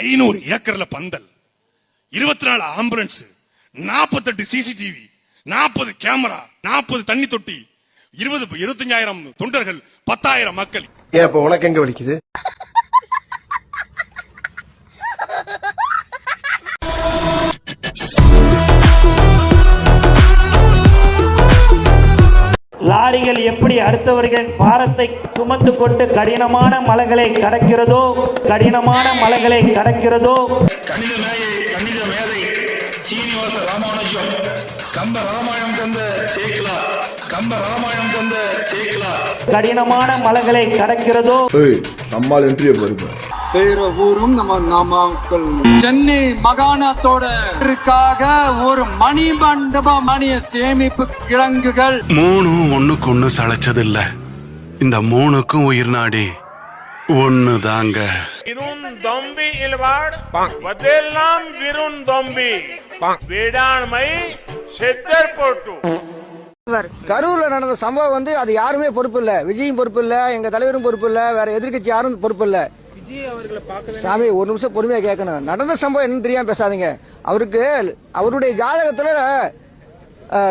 ஐநூறு ஏக்கர்ல பந்தல் இருபத்தி நாலு ஆம்புலன்ஸ் நாற்பத்தெட்டு சிசிடிவி நாற்பது கேமரா நாற்பது தண்ணி தொட்டி இருபது இருபத்தஞ்சாயிரம் தொண்டர்கள் பத்தாயிரம் மக்கள். உனக்கு எங்க வலிக்குது? லாரிகள் எப்படி அடுத்தவர்களின் பாரத்தை சுமந்து கொண்டு கடினமான மலைகளை கடக்கிறதோ? கடினமான மலைகளை கடக்கிறதோ? கணித மேதை சீனிவாச ராமானுஜம். கம்ப ராமாயணம் தந்த சேக்லா கம்ப ராமாயணம் தந்த சேக்லா. கடினமான மலைகளை கடக்கிறதோ? நம்மால் இன்றைய வருவார் செய்யற ஊரும் நம்ம நாமக்கல். சென்னை மாகாணத்தோட இருக்காக ஒரு மணி மண்டப மணிய சேமிப்பு கிழங்குகள் மூணும் ஒண்ணுக்கு ஒண்ணு சளைச்சதில்ல. இந்த மூணுக்கும் உயிர் நாடி ஒண்ணு தாங்க விருண் தொம்பி இல்வாಡ್ வதெல்லாம் விருண் தொம்பி. வேடாண்மை செத்தர் போட்டு. கரூர்ல நடந்த சம்பவம் வந்து அது யாருமே பொறுப்பு இல்ல. விஜயும் பொறுப்பு இல்ல எங்க தலைவரும் பொறுப்பு இல்ல வேற எதிர்க்கட்சி யாரும் பொறுப்பு இல்ல. சாமி ஒரு நிமிஷம் பொறுமையா கேட்கணும். நடந்த சம்பவம் என்னன்னு தெரியாம பேசாதீங்க. அவருக்கு அவருடைய ஜாதகத்துல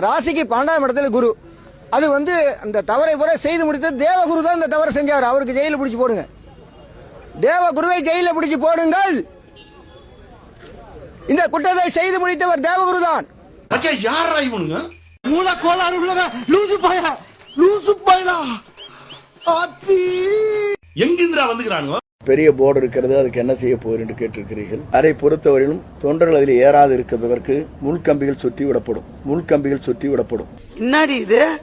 ராசிக்கு பன்னெண்டாம் இடத்துல குரு. அது வந்து அந்த தவறை பூரா செய்து முடித்த தேவகுரு தான் இந்த தவறை செஞ்சார். அவருக்கு ஜெயில பிடிச்சு போடுங்க. தேவகுருவை ஜெயில பிடிச்சு போடுங்கள். இந்த குற்றத்தை செய்து முடித்தவர் தேவகுரு தான். மச்சான் யாரா இவனுங்க? மூல கோளாறு உள்ளவ லூசு பாயா. லூசு பாயலா ஆத்தி. எங்கிந்திரா வந்துக்கிறானுங்க? பெரிய போர்டு இருக்கிறது அதுக்கு என்ன செய்ய போகிறேன் என்று கேட்டிருக்கிறீர்கள். அதை பொறுத்தவரையிலும் தொண்டர்கள் அதில் ஏறாது இருக்கிறதற்கு முள்கம்பிகள் சுத்தி விடப்படும். முள்கம்பிகள் சுத்தி விடப்படும். இது?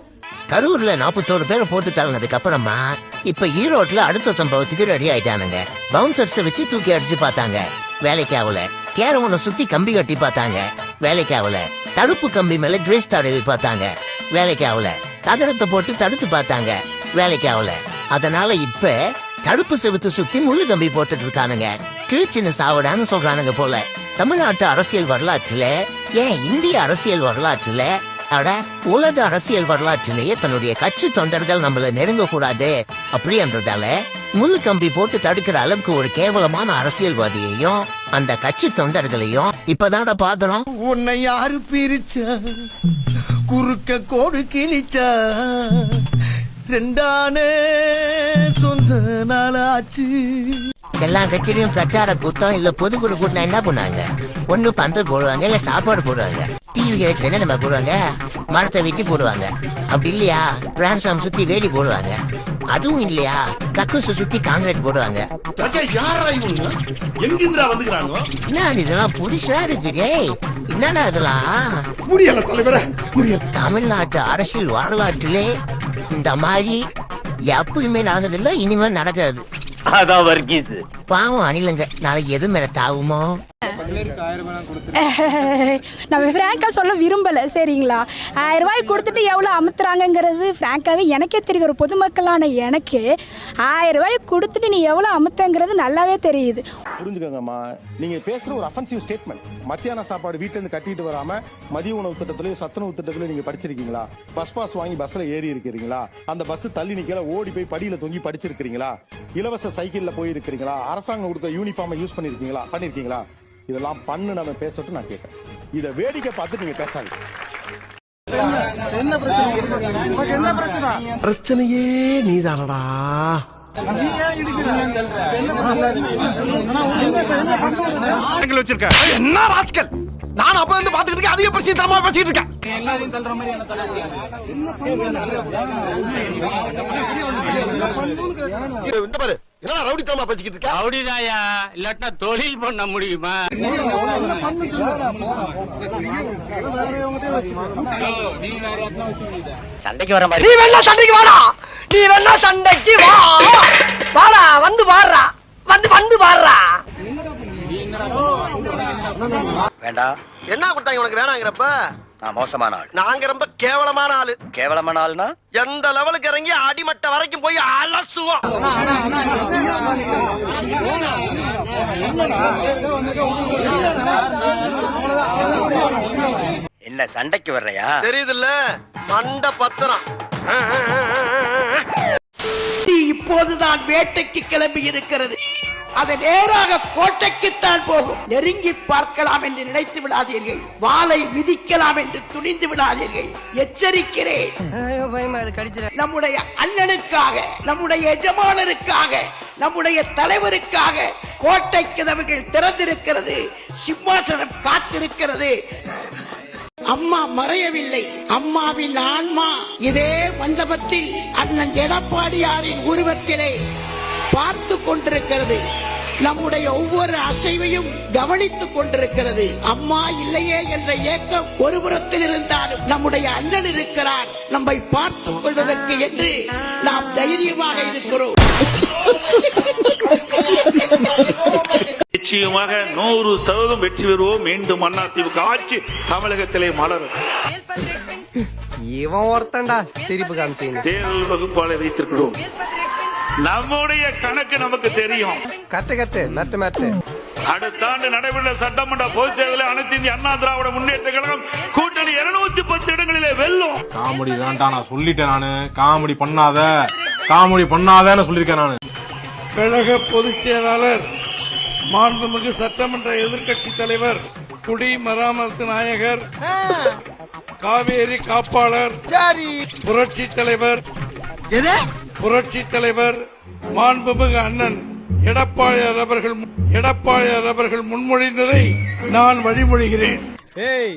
கரூர்ல நாற்பத்தோரு பேரை போட்டு தள்ளினதுக்கு அப்புறமா இப்ப ஈரோட்ல அடுத்த சம்பவத்துக்கு ரெடி ஆயிட்டானுங்க. பவுன்சர்ஸ் வச்சு தூக்கி அடிச்சு பார்த்தாங்க. வேலைக்கு ஆகல கேரவனை சுத்தி கம்பி கட்டி பார்த்தாங்க. வேலைக்கு ஆகல தடுப்பு கம்பி மேல கிரேஸ் தடவி பார்த்தாங்க. வேலைக்கு ஆகல தகரத்தை போட்டு தடுத்து பார்த்தாங்க. வேலைக்கு ஆகல அதனால இப்ப தடுப்பு செவத்து சுத்தி முள்ளு கம்பி போட்டுட்டு இருக்கானுங்க கிழிச்சின்னு சாவடான்னு சொல்றானுங்க போல. தமிழ்நாட்டு அரசியல் வரலாற்றுல ஏன் இந்திய அரசியல் வரலாற்றுல அட உலக அரசியல் வரலாற்றிலேயே தன்னுடைய கட்சி தொண்டர்கள் நம்மள நெருங்க கூடாது அப்படின்றதால முள் கம்பி போட்டு தடுக்கிற அளவுக்கு ஒரு கேவலமான அரசியல்வாதியையும் அந்த கட்சி தொண்டர்களையும் இப்பதான பாக்குறோம் உன்னை யாரு பிரிச்ச? குறுக்க கோடு கிழிச்சா? ரெண்டானே சொந்த நாளாச்சு. எல்லா கட்சியிலும் பிரச்சார கூட்டம் இல்ல பொதுக்குழு கூட்டம் என்ன பண்ணுவாங்க? ஒண்ணு பந்தல் போடுவாங்க இல்ல சாப்பாடு போடுவாங்க. டிவி வச்சு என்ன நம்ம போடுவாங்க? மரத்தை வெட்டி போடுவாங்க. அப்படி இல்லையா? டிரான்ஸ்ஃபார்ம் சுத்தி வேலி போடுவாங்க. அதுவும் இல்லையா? கக்கூசு சுத்தி காங்கிரீட் போடுவாங்க. என்ன இதெல்லாம் புதுசா இருக்கு டேய் என்னடா இதெல்லாம்? முடியல தலைவரே முடியல. தமிழ்நாட்டு அரசியல் வரலாற்றிலே இந்த மாதிரி எப்பயுமே நடந்ததில்ல இனிமே நடக்காது. பாவம் அணிலுங்க நாளைக்கு எது மேல தாவுமோ? நம்ம ஃப்ராங்காக சொல்ல விரும்பலை சரிங்களா? ஆயிரம் ரூபாய் கொடுத்துட்டு எவ்வளோ அமுத்துறாங்கங்கிறது ஃப்ராங்காகவே எனக்கே தெரியுது. ஒரு பொதுமக்களான எனக்கு ஆயிரம் ரூபாய் கொடுத்துட்டு நீ எவ்வளோ அமுத்தங்கிறது நல்லாவே தெரியுது. புரிஞ்சுக்கோங்கம்மா. நீங்க பேசுற ஒரு அஃபென்சிவ் ஸ்டேட்மெண்ட் மத்தியான சாப்பாடு வீட்ல இருந்து கட்டிட்டு வராம மதிய உணவு திட்டத்திலயும் சத்துணவு திட்டத்திலயும் நீங்க படிச்சிருக்கீங்களா? பஸ் பாஸ் வாங்கி பஸ்ல ஏறி இருக்கிறீங்களா? அந்த பஸ் தள்ளி நிக்கல ஓடி போய் படியில தொங்கி படிச்சிருக்கீங்களா இலவச சைக்கிள்ல போயிருக்கிறீங்களா? அரசாங்கம் கொடுத்த யூனிஃபார்மை யூஸ் பண்ணிருக்கீங்களா? பண்ணிருக்கீங்களா? இதெல்லாம் பண்ணு நம்ம பேசட்டும் நான் கேட்கறேன். இதை வேடிக்கை பார்த்து நீங்க பேசாதீங்க. பிரச்சனையே நீதானடா. என்ன ராஸ்கல்? நான் அப்ப இருந்து பாத்துக்கிட்டு இருக்கேன் அதிக பிரச்சனை தரமா பேசிட்டு இருக்கேன். இந்த பாரு. என்ன ரவுடித்தனமா பேசிக்கிட்டு இருக்க? அப்படிதாயா இல்லாட்டா தொழில் பண்ண முடியுமா? சண்டைக்கு வர மாதிரி. நீ வேணா சண்டைக்கு வாடா. நீ வேணா சண்டைக்கு வா. வாடா வந்து வாடுறா. வந்து வந்து வாடுறா. வேண்டாம் என்ன கொடுத்தாங்க உனக்கு வேணாங்கிறப்ப? நான் மோசமான ஆள். நாங்க ரொம்ப கேவலமான ஆளு. கேவலமான ஆள்னா? எந்த லெவலுக்கு இறங்கி அடிமட்ட வரைக்கும் போய் அலசுவோம். என்ன சண்டைக்கு வர்றையா? தெரியுதுல்ல மண்ட பத்திரம். இப்போதுதான் வேட்டைக்கு கிளம்பி இருக்கிறது. அது நேராக கோட்டைக்குத்தான் போகும். நெருங்கி பார்க்கலாம் என்று நினைத்து விடாதீர்கள். வாளை மிதிக்கலாம் என்று துணிந்து விடாதீர்கள். எச்சரிக்கிறேன். நம்முடைய அண்ணனுக்காக நம்முடைய எஜமானருக்காக நம்முடைய தலைவருக்காக கோட்டை கதவுகள் திறந்திருக்கிறது சிம்மாசனம் காத்திருக்கிறது. அம்மா மறையவில்லை. அம்மாவின் ஆன்மா இதே மண்டபத்தில் அண்ணன் எடப்பாடியாரின் உருவத்திலே பார்த்து கொண்டிருக்கிறது. நம்முடைய ஒவ்வொரு அசைவையும் கவனித்துக் கொண்டிருக்கிறது. அம்மா இல்லையே என்ற ஏக்கம் ஒரு புறத்தில் இருந்தாலும் நம்முடைய அண்ணன் இருக்கிறார். நம்மை பார்த்துக் கொள்வதற்கு என்று நாம் தைரியமாக இருக்கிறோம். நிச்சயமாக நூறு சதவீதம் வெற்றி பெறுவோம். மீண்டும் அதிமுக ஆட்சி தமிழகத்திலே மலரும். இவன் ஒருத்தன்டா. சிரிப்பு காமிச்சீங்க. தேர்தல் வகுப்பாளை வைத்திருக்கிறோம். நம்முடைய கணக்கு நமக்கு தெரியும். கட்டு கட்டு மெட்டு மெட்டு. அடுத்த ஆண்டு நடைபெற்ற சட்டமன்ற பொதுத் தேர்தலில் அனைத்து இந்திய அண்ணா திராவிட முன்னேற்ற கழகம் கூட்டணி இருநூத்தி பத்து இடங்களிலே வெல்லும். காமெடி தான்டா நான் சொல்லிட்டேன் நானு. காமெடி பண்ணாத. காமெடி பண்ணாதன்னு சொல்லியிருக்கேன் நானு. கழக பொதுச் செயலாளர் மாண்புமிகு சட்டமன்ற எதிர்க்கட்சி தலைவர் குடி மராமத்து நாயகர் காவேரி காப்பாளர் புரட்சி தலைவர். புரட்சி தலைவர் மாண்புமிகு அண்ணன் எடப்பாடியார் அவர்கள் எடப்பாடியார் அவர்கள் முன்மொழிந்ததை நான் வழிமொழிகிறேன். ஏய்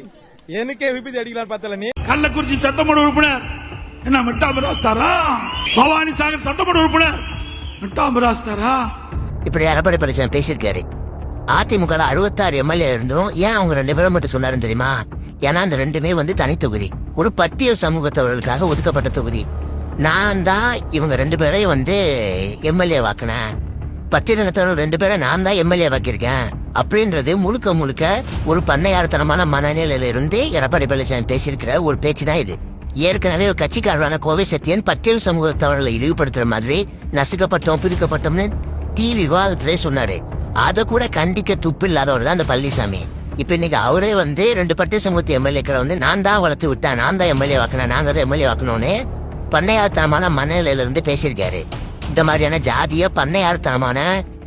எனக்கே விபத்து அடிக்கலாம் பார்த்தல நீ? கள்ளக்குறிச்சி சட்டமன்ற உறுப்பினர். என்ன மிட்டாமிராஸ் தாரா பவானி சாகர் சட்டமன்ற உறுப்பினர். மிட்டாமிராஸ் தாரா இப்படி எடப்பாடி பழனிசாமி பேசியிருக்காரு. அதிமுக அறுபத்தாறு எம்எல்ஏ இருந்தும் ஏன் அவங்க ரெண்டு பேரும் மட்டும் சொன்னாருன்னு தெரியுமா? ஏன்னா அந்த ரெண்டுமே வந்து தனி தொகுதி ஒரு பட்டியல் சமூகத்தவர்களுக்காக ஒதுக்கப்பட்ட தொகுதி. நான் தான் இவங்க ரெண்டு பேரையும் வந்து எம்எல்ஏ வாக்குனேன் பட்டியலினத்தவர்கள் ரெண்டு பேரை நான் தான் எம்எல்ஏ வாக்கியிருக்கேன். அப்படின்றது முழுக்க முழுக்க ஒரு பண்ணையாரத்தனமான மனநிலையில இருந்து எடப்பாடி பழனிசாமி பேசியிருக்கிற ஒரு பேச்சு தான் இது. ஏற்கனவே ஒரு கட்சிக்காரரான கோவை சத்தியன் பட்டியல் சமூகத்தவர்களை இழிவுபடுத்துற மாதிரி நசுக்கப்பட்டோம் புதுக்கப்பட்டோம்னு டி விவாதத்திலே சொன்னாரு. அதை கூட கண்டிக்க துப்பு இல்லாதவர் தான் அந்த பழனிசாமி. இப்ப இன்னைக்கு அவரே வந்து ரெண்டு பட்டியல் சமூகத்து எம்எல்ஏக்களை வந்து நான் தான் வளர்த்து விட்டேன் நான் தான் எம்எல்ஏ வாக்கினேன் நாங்க தான் எம்எல்ஏ வாக்கணும்னு பண்ணையார்த்தனமான மனநிலையில இருந்து பேசியிருக்காரு. இந்த மாதிரியான ஜாதிய பண்ணையார்த்தனமான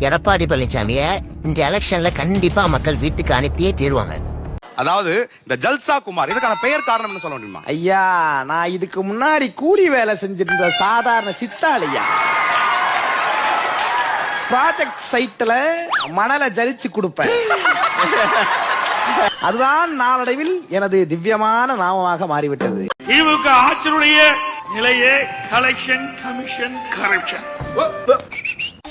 எடப்பாடி பழனிசாமிய இந்த எலெக்ஷன்ல கண்டிப்பா மக்கள் வீட்டுக்கு அனுப்பியே தீருவாங்க. அதாவது இந்த ஜல்சா குமார் இதுக்கான பெயர் காரணம்னு சொல்ல முடியுமா? ஐயா நான் இதுக்கு முன்னாடி கூலி வேலை செஞ்சிருந்த சாதாரண சித்தாளியா? ப்ராஜெக்ட் சைட்ல மணலை ஜலிச்சு கொடுப்பேன். அதுதான் நாளடைவில் எனது திவ்யமான நாமமாக மாறிவிட்டது. திமுக ஆட்சியினுடைய நிலையே கலெக்ஷன் கமிஷன் கரப்ஷன்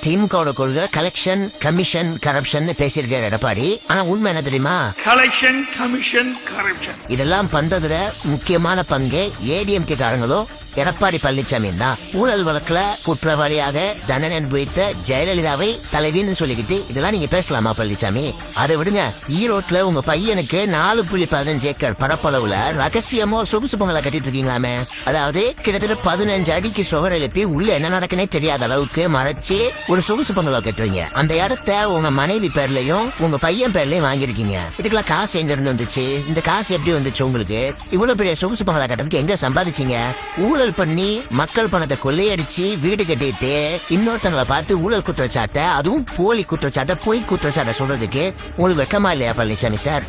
திமுகவோட கொள்கை கலெக்ஷன் கமிஷன் கரப்ஷன் பேசியிருக்காரு எடப்பாடி. ஆனா உண்மை என்ன தெரியுமா? கலெக்ஷன் கமிஷன் கரப்ஷன் இதெல்லாம் பண்றதுல முக்கியமான பங்கு ஏடிஎம்கே காரங்களும் எடப்பாடி பழனிசாமி தான் ஊழல் வழக்குல குற்றவாளியாக தண்டனை அனுபவித்த ஜெயலலிதாவை தலைவின்னு சொல்லிக்கிட்டு இதெல்லாம் நீங்க பேசலாமா பழனிசாமி? அதை விடுங்க. ஈரோட்ல உங்க பையனுக்கு நாலு புள்ளி பதினஞ்சு ஏக்கர் பரப்பளவுல ரகசியமா சொகுசு பொங்கலை கட்டிட்டு இருக்கீங்களாமே. அதாவது கிட்டத்தட்ட பதினஞ்சு அடிக்கு சுவர் எழுப்பி உள்ள என்ன நடக்குனே தெரியாத அளவுக்கு மறைச்சு ஒரு சொகுசு பொங்கலை கட்டுறீங்க. அந்த இடத்த உங்க மனைவி பேர்லயும் உங்க பையன் பேர்லயும் வாங்கியிருக்கீங்க. இதுக்கெல்லாம் காசு எங்க இருந்து வந்துச்சு? இந்த காசு எப்படி வந்துச்சு உங்களுக்கு? இவ்வளவு பெரிய சொகுசு பொங்கலை கட்டுறதுக்கு எங்க சம்பாதிச்சீங்க? ஊழல் பண்ணி மக்கள் பணத்தை கொள்ளையடிச்சு வீடு கட்டிட்டு இன்னொருத்தங்களை பார்த்து ஊழல் குற்றச்சாட்டை அதுவும் போலி குற்றச்சாட்டை பொய் குற்றச்சாட்டை சொல்றதுக்கு உங்களுக்கு வெக்கமா இல்லையா பழனிசாமி சார்?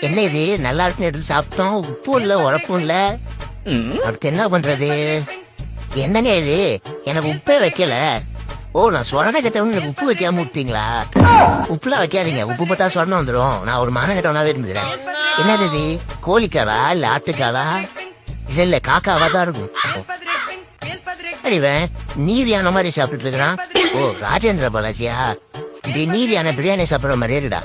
என்ன இது நல்லா இருக்குன்னு எடுத்து சாப்பிட்டோம் உப்பும் இல்ல உழப்பும் இல்ல? அடுத்து என்ன பண்றது? என்னங்க இது? எனக்கு உப்பே வைக்கல. ஓ நான் சொரண கட்டவங்க எனக்கு உப்பு வைக்காம விட்டீங்களா உப்புலாம் வைக்காதீங்க உப்பு போட்டா சொரணம் வந்துடும் நான் ஒரு மான கட்டவனாவே இருந்துக்கிறேன். என்னது இது? கோழிக்காவா இல்ல ஆட்டுக்காவா? இல்ல இல்ல காக்காவா தான் இருக்கும். அறிவன் நீர் யானை மாதிரி சாப்பிட்டுட்டு இருக்கிறான். ஓ ராஜேந்திர பாலாஜியா? இப்படி நீர் யானை பிரியாணி சாப்பிடுற மாதிரி இருடா